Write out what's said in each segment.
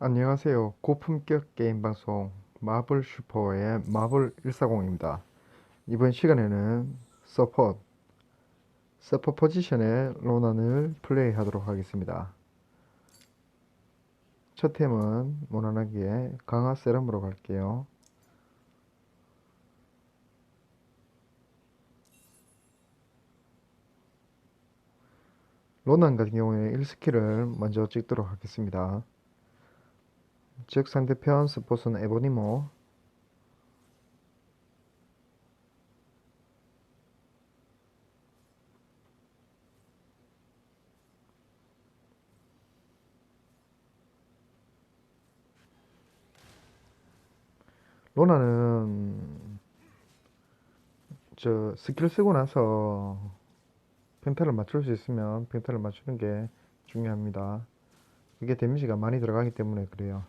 안녕하세요. 고품격 게임 방송 마블 슈퍼의 마블 140입니다. 이번 시간에는 서폿, 서폿 포지션의 로난을 플레이하도록 하겠습니다. 첫 템은 무난하게 강화 세럼으로 갈게요. 로난 같은 경우에 1스킬을 먼저 찍도록 하겠습니다. 즉 상대편 스포츠는 에보니모 로나는 저 스킬 쓰고 나서 평타를 맞출 수 있으면 평타를 맞추는 게 중요합니다. 그게 데미지가 많이 들어가기 때문에 그래요.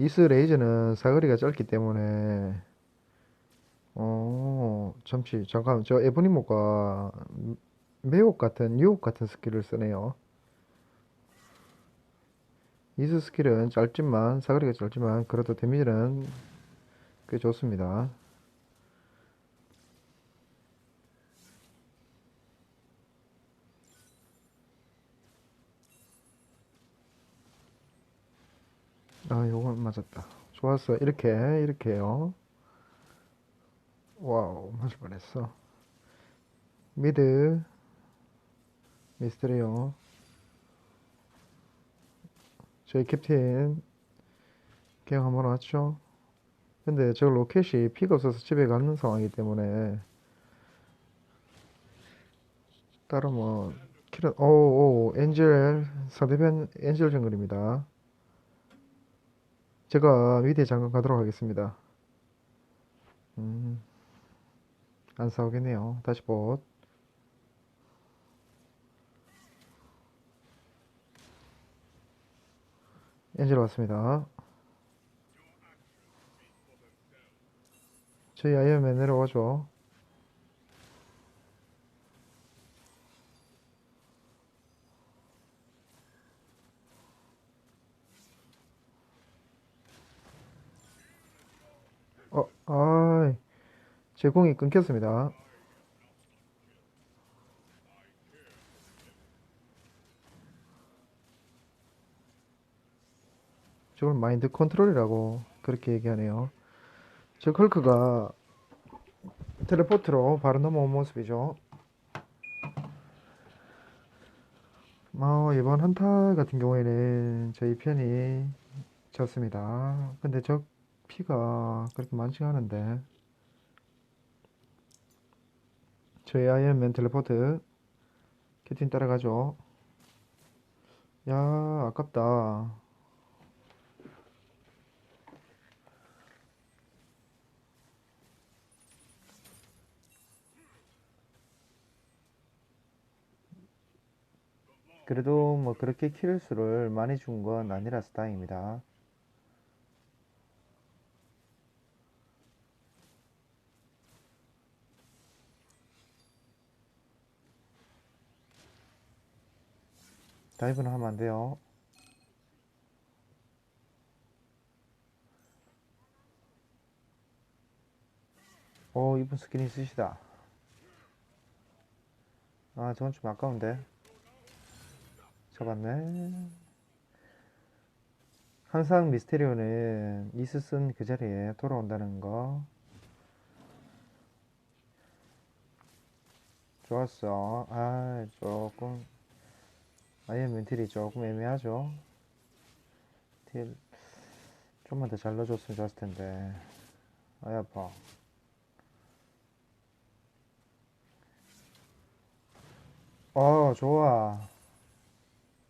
이스 레이저는 사거리가 짧기 때문에 어 잠시 잠깐 저 에보니모가 매혹 같은 유혹 같은 스킬을 쓰네요. 이스 스킬은 짧지만 사거리가 짧지만 그래도 데미지는 꽤 좋습니다. 아, 요건 맞았다. 좋았어. 이렇게, 이렇게요. 와우, 맞을 뻔했어. 미드, 미스테리오. 저희 캡틴, 계약 한번 왔죠? 근데 저 로켓이 피가 없어서 집에 가는 상황이기 때문에, 따로 뭐, 킬은, 오, 오, 엔젤, 상대편 엔젤 정글입니다. 제가 미드에 잠깐 가도록 하겠습니다. 음, 안 싸우겠네요. 다시 봇. 엔젤 왔습니다. 저희 아이언맨 내려와줘. 어, 아이, 제 공이 끊겼습니다. 저걸 마인드 컨트롤이라고 그렇게 얘기하네요. 저 헐크가 텔레포트로 바로 넘어온 모습이죠. 뭐 이번 한타 같은 경우에는 저희 편이 졌습니다. 근데 저 피가 그렇게 많지가 않은데 저희 아이언맨 텔레포트 캐틴 따라가죠. 야 아깝다. 그래도 뭐 그렇게 킬수를 많이 준 건 아니라서 다행입니다. 다이브는 하면 안 돼요. 오, 이분 스킨 있으시다. 아, 저건 좀 아까운데. 잡았네. 항상 미스테리오는 이스슨 그 자리에 돌아온다는 거. 좋았어. 아, 조금. 아이언맨 딜이 조금 애매하죠. 딜 좀만 더 잘 넣어줬으면 좋았을 텐데. 아이 아파. 어, 좋아.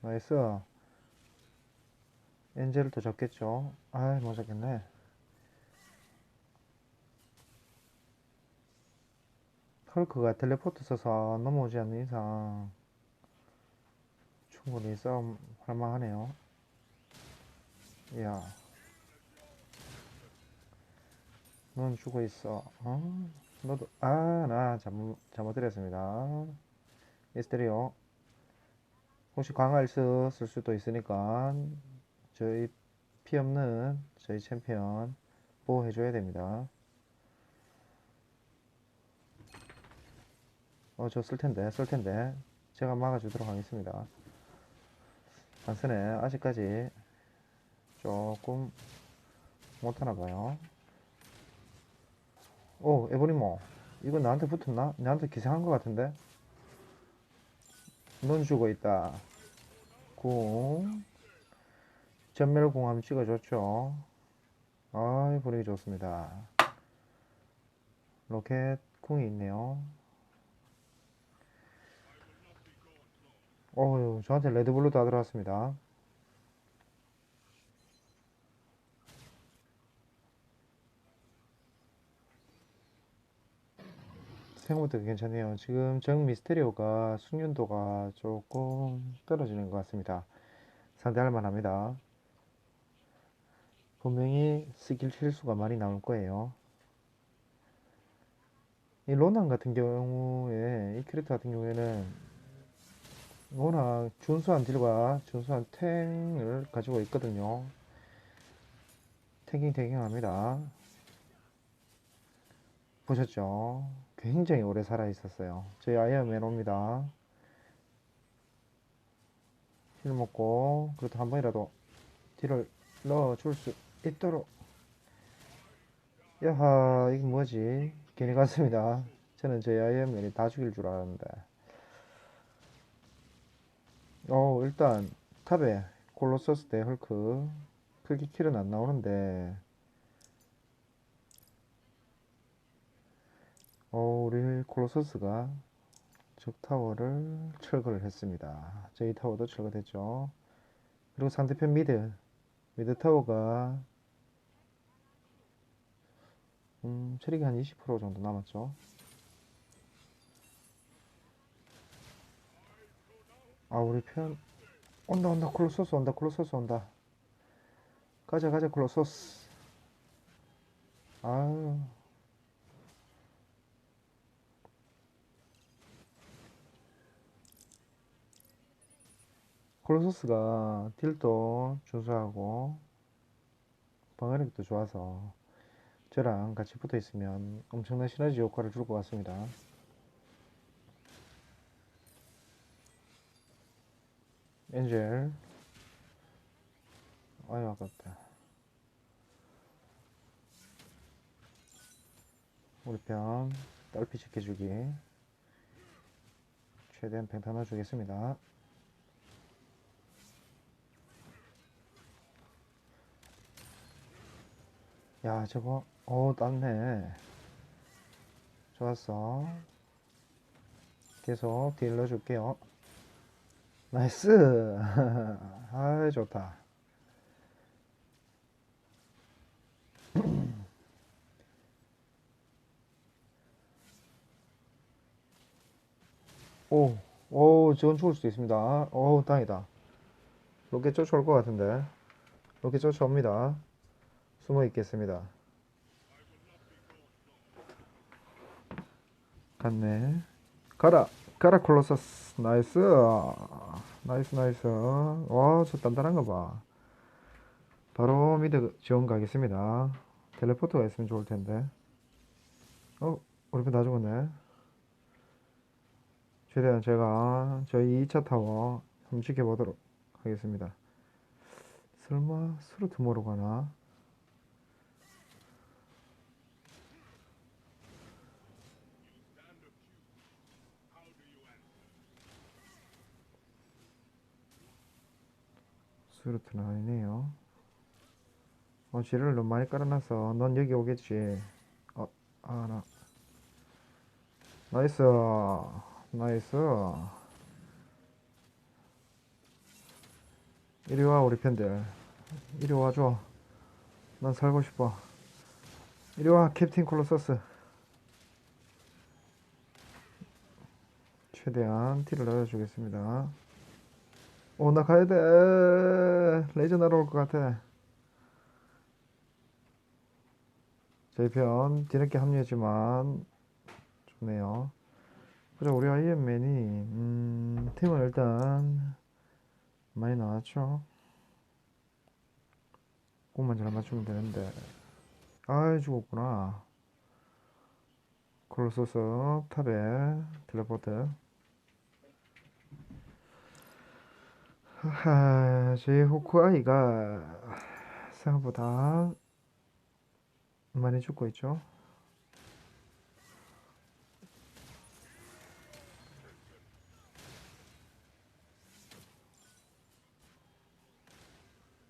나이스. 엔젤을 또 잡겠죠. 아이, 못 잡겠네. 헐크가 텔레포트 써서 넘어오지 않는 이상 충분히 싸움 할 만하네요. 야, 넌 죽어 있어. 어? 너도 아, 나 잘못 잘못 드렸습니다. 미스테리오. 혹시 광활스 쓸 수도 있으니까 저희 피 없는 저희 챔피언 보호해 줘야 됩니다. 어, 저 쓸 텐데, 쓸 텐데. 제가 막아주도록 하겠습니다. 안 쓰네. 아직까지 조금 못하나 봐요. 오, 에보니모. 이거 나한테 붙었나? 나한테 기생한 것 같은데? 넌 죽어 있다. 궁. 전멸궁 한번 찍어줬죠. 아이, 분위기 좋습니다. 로켓 궁이 있네요. 어휴, 저한테 레드블루 다 들어왔습니다. 생각보다 괜찮네요. 지금 정 미스테리오가 숙련도가 조금 떨어지는 것 같습니다. 상대할 만합니다. 분명히 스킬 실수가 많이 나올 거예요. 이 로난 같은 경우에, 이 캐릭터 같은 경우에는 워낙 준수한 딜과 준수한 탱을 가지고 있거든요. 탱킹 탱킹합니다. 보셨죠? 굉장히 오래 살아 있었어요. 저희 아이언맨 옵니다. 힐 먹고 그래도 한 번이라도 딜을 넣어줄 수 있도록 야하 이게 뭐지? 괜히 갔습니다. 저는 저희 아이언맨이 다 죽일 줄 알았는데 어 일단 탑에 콜로서스 대 헐크 크게 킬은 안 나오는데 어 우리 콜로서스가 적 타워를 철거를 했습니다. 저희 타워도 철거됐죠. 그리고 상대편 미드 미드 타워가 음, 체력이 한 20% 정도 남았죠. 아, 우리 편 온다 온다 콜로소스 온다 콜로소스 온다. 가자 가자 콜로소스. 아유. 콜로소스가 딜도 준수하고 방어력도 좋아서 저랑 같이 붙어 있으면 엄청난 시너지 효과를 줄 것 같습니다. 엔젤. 아유, 아깝다. 우리 편, 딸피 지켜주기. 최대한 펜타 넣어주겠습니다. 야, 저거, 어, 땄네. 좋았어. 계속 딜 넣어줄게요. 나이스. 아, 좋다. 오, 오, 저건 죽을 수도 있습니다. 오, 다행이다. 로켓 쫓아올 것 같은데. 로켓 쫓아옵니다. 숨어 있겠습니다. 갔네. 가라, 가라, 콜로서스. 나이스. 나이스, 나이스. 와, 저 단단한 거 봐. 바로 미드 지원 가겠습니다. 텔레포트가 있으면 좋을 텐데. 어, 우리 편다 죽었네. 최대한 제가 저희 2차 타워 한번 지켜보도록 하겠습니다. 설마 스루트 모로 가나? 스루트는 아니네요. 어, 지를 너무 많이 깔아놔서 넌 여기 오겠지. 어, 아, 나. 나이스. 나이스. 이리 와, 우리 팬들. 이리 와 줘. 난 살고 싶어. 이리 와, 캡틴 콜로서스. 최대한 티를 넣어주겠습니다. 오, 나 가야 돼. 레이저 날아올 것 같아. 저희 편 뒤늦게 합류했지만 좋네요. 보자, 우리 아이언맨이 음, 팀을 일단 많이 나왔죠? 공만 잘 맞추면 되는데. 아이, 죽었구나. 콜로소스 탑에 텔레포트. 하하, 제 호크아이가 생각보다 많이 죽고 있죠.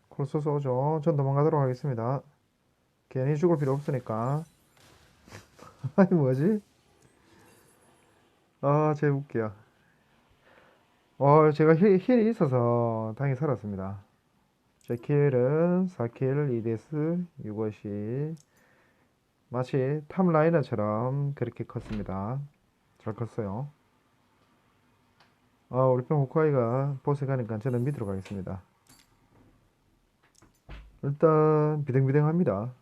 콜소스 오죠. 전 도망가도록 하겠습니다. 괜히 죽을 필요 없으니까. 아니 뭐지? 아, 제 웃겨. 어, 제가 힐, 힐이 있어서 다행히 살았습니다. 제 킬은 4킬 2데스 6어시 마치 탑라이너처럼 그렇게 컸습니다. 잘 컸어요. 아, 우리 편 호크아이가 보스 가니까 저는 밑으로 가겠습니다. 일단 비등비등합니다.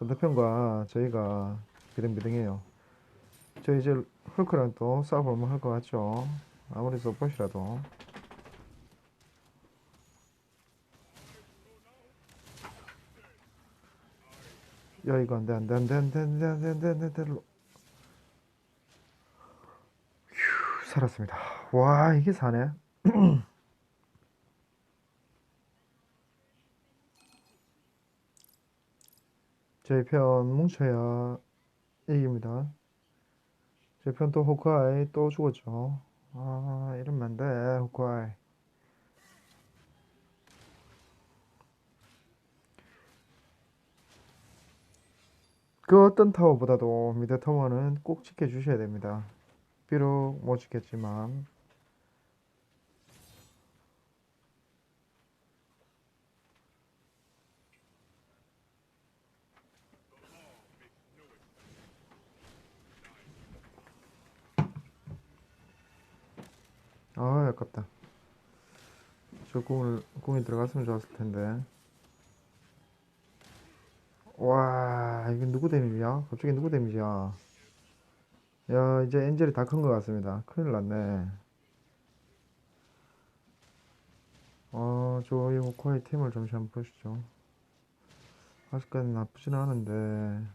상대편과 저희가 비등비등해요. 저 이제 헐크랑 또 싸워보면 할것 같죠? 아무리 서폿이라도 야 이거 안돼 안돼 안돼 안돼 안돼 안돼 안돼 안돼 안돼 휴 살았습니다. 와 이게 사네. 저희 편 뭉쳐야 이깁니다. 저희 편또 호크아이 또 죽었죠. 아 이러면 안 돼, 호크아이. 그 어떤 타워보다도 미드 타워는 꼭 지켜주셔야 됩니다. 비록 못 지켰지만 아 아깝다. 저 공을 공이 들어갔으면 좋았을 텐데. 와 이게 누구 데미지야? 갑자기 누구 데미지야? 야 이제 엔젤이 다 큰 것 같습니다. 큰일 났네. 아 저희 호크아이 팀을 잠시 한번 보시죠. 아직까지 나쁘진 않은데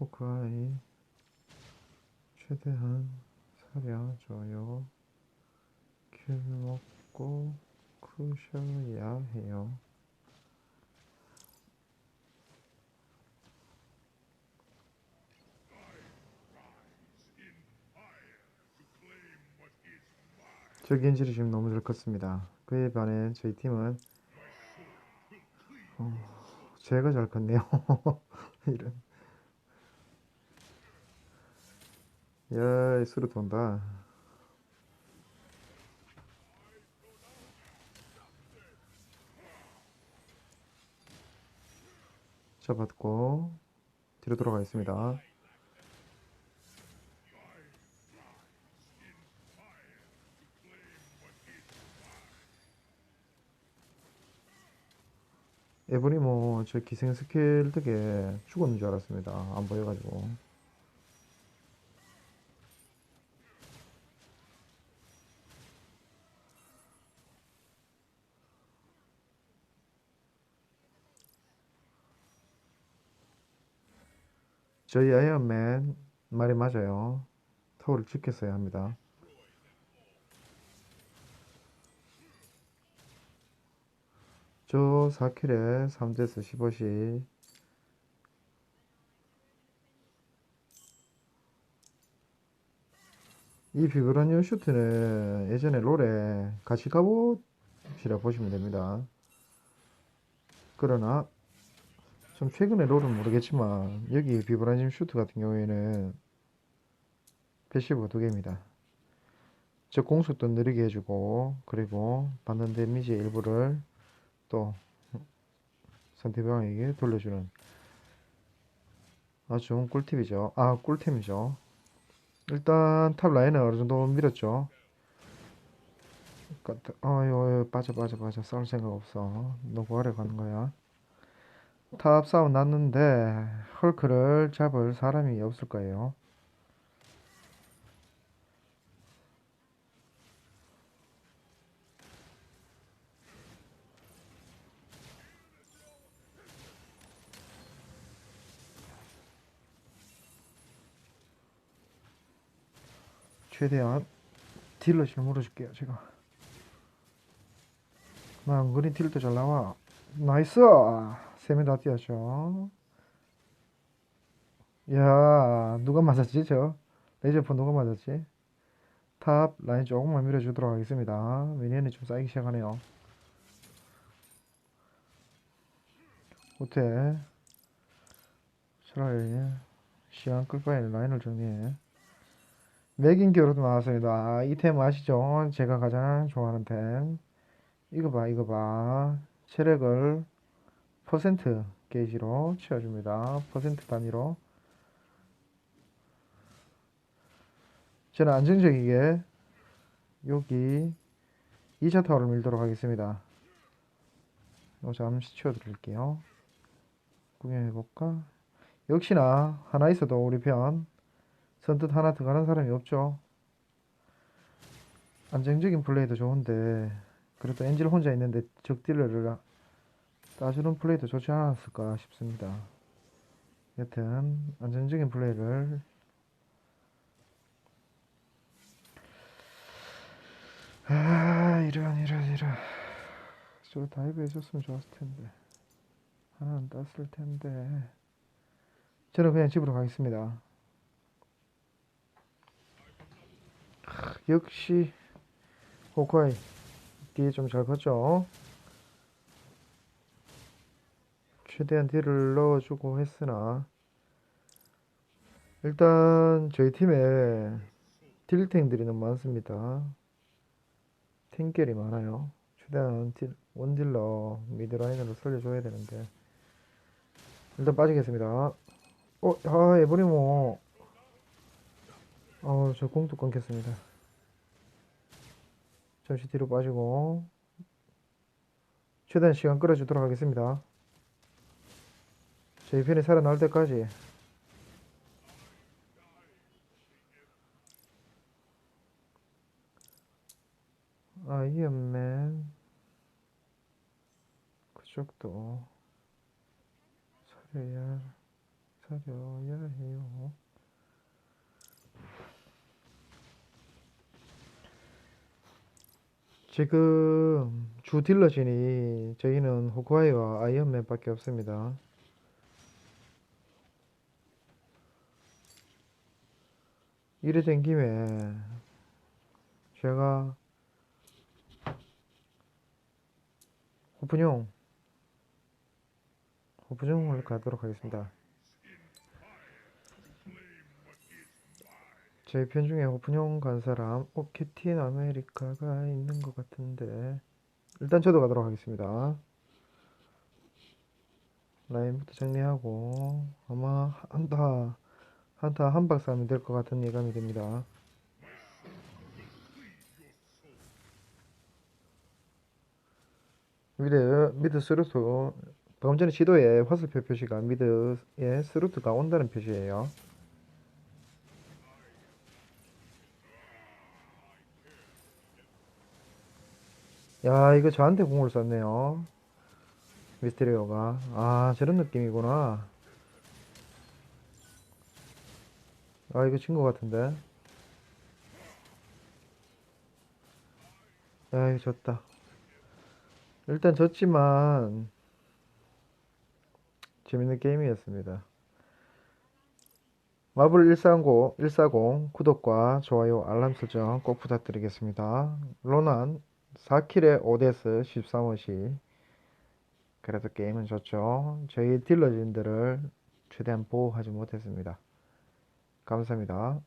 호크아이 최대한 사려줘요. 킬 먹고 크셔야 해요. 저 겐질이 지금 너무 잘 컸습니다. 그에 반해 저희 팀은 어, 제가 잘 컸네요. 이런. 야, 이 수로 돈다. 잡았고 뒤로 돌아가겠습니다. 에버리 뭐저 기생 스킬 덕에 죽었는 줄 알았습니다. 안 보여가지고. 저희 아이언맨 말이 맞아요. 타워를 지켰어야 합니다. 저 4킬에 3데스 15시 이 비브라니움 슈트는 예전에 롤에 같이 갑옷이라 보시면 됩니다. 그러나 좀 최근에 롤은 모르겠지만 여기 비브라늄 슈트 같은 경우에는 패시브 두 개입니다. 저 공속도 느리게 해주고 그리고 받는 데미지의 일부를 또 상대방에게 돌려주는 아주 좋은 꿀팁이죠. 아 꿀템이죠. 일단 탑 라인을 어느 정도 밀었죠. 어유 빠져 빠져 빠져 싸울 생각 없어. 너 뭐하러 가는 거야? 탑 싸움 났는데 헐크를 잡을 사람이 없을 거예요. 최대한 딜러실 물어줄게요 제가. 난 그린 딜도 잘 나와. 나이스! 세명 다 뛰었죠 야 누가 맞았지 저? 레이저포 누가 맞았지? 탑 라인 조금만 밀어주도록 하겠습니다. 미니언이 좀 쌓이기 시작하네요. 호텔 차라리 시간 끌 바에는 라인을 정리해. 맥인 기어로도 나왔습니다. 아, 이템 아시죠? 제가 가장 좋아하는 템. 이거 봐 이거 봐. 체력을 퍼센트 게이지로 채워줍니다. 퍼센트 단위로. 저는 안정적이게 여기 2차 타워를 밀도록 하겠습니다. 잠시 치워드릴게요. 구경해볼까? 역시나 하나 있어도 우리 편 선뜻 하나 들어가는 사람이 없죠. 안정적인 플레이도 좋은데 그래도 엔젤 혼자 있는데 적딜러를 따주는 플레이도 좋지 않았을까 싶습니다. 여튼 안정적인 플레이를 아 이런 이런 이런. 저 다이브 해줬으면 좋았을 텐데. 하나는 땄을 텐데. 저는 그냥 집으로 가겠습니다. 하, 역시 호카이. 뒤에 좀 잘 컸죠 최대한 딜을 넣어주고 했으나 일단 저희 팀에 딜탱들이 너무 많습니다. 탱결이 많아요. 최대한 딜, 원딜러 미드라인으로 살려줘야 되는데 일단 빠지겠습니다. 어, 아 에버리모. 어, 저 공도 끊겠습니다. 잠시 뒤로 빠지고 최대한 시간 끌어주도록 하겠습니다 저희 편이 살아날 때까지. 아이언맨. 그쪽도 사려야 사려야 해요. 지금 주 딜러진이 저희는 호크아이와 아이언맨밖에 없습니다 이래 된 김에 제가 호프용 호프용을 가도록 하겠습니다. 제 편 중에 호프용 간 사람, 어, 캡틴 아메리카가 있는 것 같은데 일단 저도 가도록 하겠습니다. 라인부터 정리하고 아마 한타 한타 한 박스 하면 될 것 같은 예감이 듭니다. 미드 미드 스루트 방금 전에 지도에 화살표 표시가 미드에 스루트가 온다는 표시예요. 야 이거 저한테 공을 쐈네요. 미스테리오가 아 저런 느낌이구나. 아 이거 진것 같은데. 야 이거 졌다. 일단 졌지만 재밌는 게임이었습니다. 마블 140, 140 구독과 좋아요 알람 설정 꼭 부탁드리겠습니다. 로난 4킬에 5데스 13호시 그래도 게임은 좋죠. 저희 딜러진들을 최대한 보호하지 못했습니다. 감사합니다.